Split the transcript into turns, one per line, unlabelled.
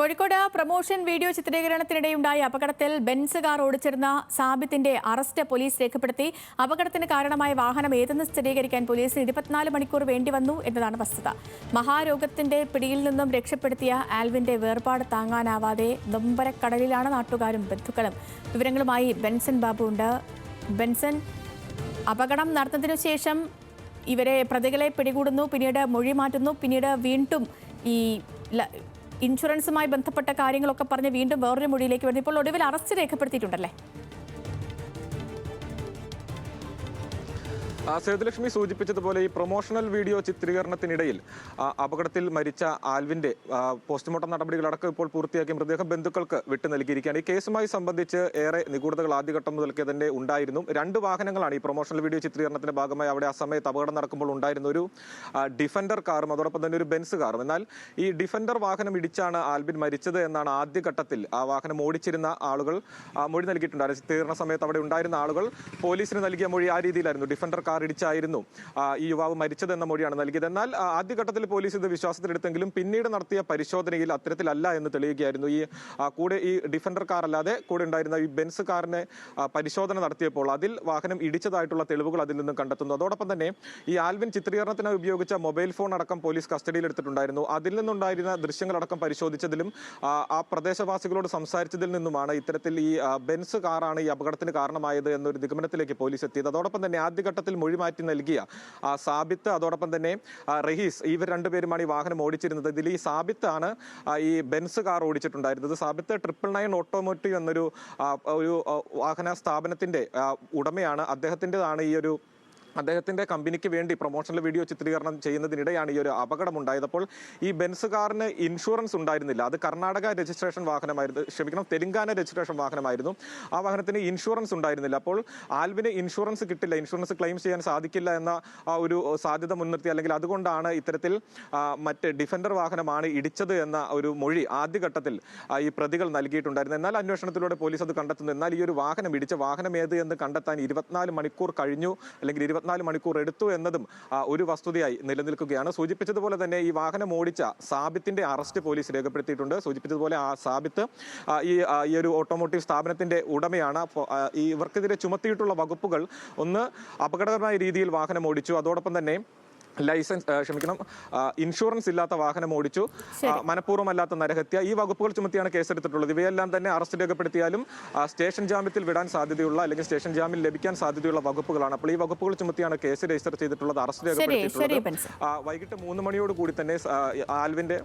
Kozhikode promotion video ചിത്രീകരണത്തിനിടെയുണ്ടായ അപകടത്തിൽ Benz car ഓടിച്ചിരുന്ന സാബിത്തിന്റെ arrest police രേഖപ്പെടുത്തി. അപകടത്തിന് കാരണമായ വാഹനം ഏതെന്ന് സ്ഥിരീകരിക്കാൻ പോലീസിന് ഇരുപത്തിനാല് മണിക്കൂർ വേണ്ടി വന്നു എന്നതാണ് വസ്തുത. മഹാരോഗത്തിന്റെ പിടിയിൽ നിന്നും രക്ഷപ്പെടുത്തിയ ആൽവിന്റെ വേർപാട് താങ്ങാനാവാതെ നൊമ്പരക്കടലിലാണ് നാട്ടുകാരും ബന്ധുക്കളും. വിവരങ്ങളുമായി ബെൻസൺ ബാബു ഉണ്ട്. ബെൻസൺ അപകടം നടന്നതിനു ശേഷം ഇവരെ പ്രതികളെ പിടികൂടുന്നു പിന്നീട് മൊഴി മാറ്റുന്നു പിന്നീട് വീണ്ടും ഈ ഇൻഷുറൻസുമായി ബന്ധപ്പെട്ട കാര്യങ്ങളൊക്കെ പറഞ്ഞ് വീണ്ടും വേറൊരു മൊഴിയിലേക്ക് വരുന്നു. ഇപ്പോൾ ഒടുവിൽ അറസ്റ്റ് രേഖപ്പെടുത്തിയിട്ടുണ്ടല്ലേ?
സേതുലക്ഷ്മി സൂചിപ്പിച്ചതുപോലെ ഈ പ്രൊമോഷണൽ വീഡിയോ ചിത്രീകരണത്തിനിടയിൽ അപകടത്തിൽ മരിച്ച ആൽവിന്റെ ആ, പോസ്റ്റ്മോർട്ടം നടപടികളടക്കം ഇപ്പോൾ പൂർത്തിയാക്കി മൃതദേഹം ബന്ധുക്കൾക്ക് വിട്ടു നൽകിയിരിക്കുകയാണ്. ഈ കേസുമായി സംബന്ധിച്ച് ഏറെ നിഗൂഢതകൾ ആദ്യഘട്ടം മുതൽക്കേ തന്നെ ഉണ്ടായിരുന്നു. രണ്ട് വാഹനങ്ങളാണ് ഈ പ്രൊമോഷണൽ വീഡിയോ ചിത്രീകരണത്തിന്റെ ഭാഗമായി അവിടെ ആ സമയത്ത് അപകടം നടക്കുമ്പോൾ ഉണ്ടായിരുന്ന ഒരു ഡിഫൻഡർ കാറും അതോടൊപ്പം തന്നെ ഒരു ബെൻസ് കാറും. എന്നാൽ ഈ ഡിഫൻഡർ വാഹനം ഇടിച്ചാണ് ആൽബിൻ മരിച്ചത് എന്നാണ് ആദ്യഘട്ടത്തിൽ ആ വാഹനം ഓടിച്ചിരുന്ന ആളുകൾ മൊഴി നൽകിയിട്ടുണ്ടായിരുന്നു. ചിത്രീകരണ സമയത്ത് അവിടെ ഉണ്ടായിരുന്ന ആളുകൾ പോലീസിന് നൽകിയ മൊഴി ആ രീതിയിലായിരുന്നു. ഡിഫൻഡർ കാർ ഇടിച്ചായിരുന്നു ഈ യുവാവ് മരിച്ചതെന്ന മൊഴിയാണ് നൽകിയത്. എന്നാൽ ആദ്യഘട്ടത്തിൽ പോലീസ് ഇത് വിശ്വാസത്തിലെടുത്തെങ്കിലും പിന്നീട് നടത്തിയ പരിശോധനയിൽ അത്തരത്തിലല്ല എന്ന് തെളിയുകയായിരുന്നു. ഈ കൂടെ ഈ ഡിഫൻഡർ കാർ അല്ലാതെ കൂടെ ഉണ്ടായിരുന്ന ഈ ബെൻസ് കാറിനെ പരിശോധന നടത്തിയപ്പോൾ അതിൽ വാഹനം ഇടിച്ചതായിട്ടുള്ള തെളിവുകൾ അതിൽ നിന്നും കണ്ടെത്തുന്നു. അതോടൊപ്പം തന്നെ ഈ ആൽവിൻ ചിത്രീകരണത്തിനായി ഉപയോഗിച്ച മൊബൈൽ ഫോൺ അടക്കം പോലീസ് കസ്റ്റഡിയിൽ എടുത്തിട്ടുണ്ടായിരുന്നു അതിൽ നിന്നുണ്ടായിരുന്ന ദൃശ്യങ്ങളടക്കം പരിശോധിച്ചതിലും ആ പ്രദേശവാസികളോട് സംസാരിച്ചതിൽ നിന്നുമാണ് ഇത്തരത്തിൽ ഈ ബെൻസ് കാറാണ് ഈ അപകടത്തിന് കാരണമായത് എന്നൊരു നിഗമനത്തിലേക്ക് പോലീസ് എത്തിയത്. അതോടൊപ്പം തന്നെ ആദ്യഘട്ടത്തിൽ മൊഴി മാറ്റി നൽകിയ സാബിത്ത് അതോടൊപ്പം തന്നെ റഹീസ് ഇവർ രണ്ടുപേരുമാണ് ഈ വാഹനം ഓടിച്ചിരുന്നത്. ഇതിൽ ഈ സാബിത്ത് ആണ് ഈ ബെൻസ് കാർ ഓടിച്ചിട്ടുണ്ടായിരുന്നത്. സാബിത്ത് ട്രിപ്പിൾ നയൻ ഓട്ടോമോട്ടീവ് എന്നൊരു ഒരു വാഹന സ്ഥാപനത്തിന്റെ ഉടമയാണ്. അദ്ദേഹത്തിന്റെതാണ് ഈ ഒരു അദ്ദേഹത്തിന്റെ കമ്പനിക്ക് വേണ്ടി പ്രൊമോഷണൽ വീഡിയോ ചിത്രീകരണം ചെയ്യുന്നതിനിടെയാണ് ഈ ഒരു അപകടം ഉണ്ടായത് അപ്പോൾ ഈ ബെൻസ് കാറിന് ഇൻഷുറൻസ് ഉണ്ടായിരുന്നില്ല. അത് കർണാടക രജിസ്ട്രേഷൻ വാഹനമായിരുന്നു. ക്ഷമിക്കണം തെലങ്കാന രജിസ്ട്രേഷൻ വാഹനമായിരുന്നു. ആ വാഹനത്തിന് ഇൻഷുറൻസ് ഉണ്ടായിരുന്നില്ല. അപ്പോൾ ആൽവിന് ഇൻഷുറൻസ് കിട്ടില്ല. ഇൻഷുറൻസ് ക്ലെയിം ചെയ്യാൻ സാധിക്കില്ല എന്ന ആ ഒരു സാധ്യത മുൻനിർത്തി അല്ലെങ്കിൽ അതുകൊണ്ടാണ് ഇത്തരത്തിൽ മറ്റ് ഡിഫൻഡർ വാഹനമാണ് ഇടിച്ചത് എന്ന ഒരു മൊഴി ആദ്യഘട്ടത്തിൽ ഈ പ്രതികൾ നൽകിയിട്ടുണ്ടായിരുന്നു. എന്നാൽ അന്വേഷണത്തിലൂടെ പോലീസ് അത് കണ്ടെത്തുന്നു. എന്നാൽ ഈ ഒരു വാഹനം ഇടിച്ച വാഹനം ഏത് എന്ന് കണ്ടെത്താൻ ഇരുപത്തിനാല് മണിക്കൂർ കഴിഞ്ഞു. അല്ലെങ്കിൽ ഇരുപത്തിനാല് മണിക്കൂർ എടുത്തു എന്നതും ഒരു വസ്തുതയായി നിലനിൽക്കുകയാണ്. സൂചിപ്പിച്ചതുപോലെ തന്നെ ഈ വാഹനം ഓടിച്ച സാബിത്തിന്റെ അറസ്റ്റ് പോലീസ് രേഖപ്പെടുത്തിയിട്ടുണ്ട്. സൂചിപ്പിച്ചതുപോലെ ആ സാബിത്ത് ഈ ഈ ഒരു ഓട്ടോമോട്ടീവ് സ്ഥാപനത്തിന്റെ ഉടമയാണ്. ഇവർക്കെതിരെ ചുമത്തിയിട്ടുള്ള വകുപ്പുകൾ ഒന്ന് അപകടകരമായ രീതിയിൽ വാഹനം ഓടിച്ചു. അതോടൊപ്പം തന്നെ ലൈസൻസ് ക്ഷമിക്കണം. ഇൻഷുറൻസ് ഇല്ലാത്ത വാഹനം ഓടിച്ചു. മനഃപൂർവമല്ലാത്ത നരഹത്യ. ഈ വകുപ്പുകൾ ചുമത്തിയാണ് കേസെടുത്തിട്ടുള്ളത്. ഇവയെല്ലാം തന്നെ അറസ്റ്റ് രേഖപ്പെടുത്തിയാലും സ്റ്റേഷൻ ജാമ്യത്തിൽ വിടാൻ സാധ്യതയുള്ള അല്ലെങ്കിൽ സ്റ്റേഷൻ ജാമ്യം ലഭിക്കാൻ സാധ്യതയുള്ള വകുപ്പുകളാണ്. അപ്പോൾ ഈ വകുപ്പുകൾ ചുമത്തിയാണ് കേസ് രജിസ്റ്റർ ചെയ്തിട്ടുള്ളത് അറസ്റ്റ് രേഖപ്പെടുത്തിയിട്ടുള്ളത്. വൈകിട്ട് മൂന്ന് മണിയോട് കൂടി തന്നെ ആൽവിന്റെ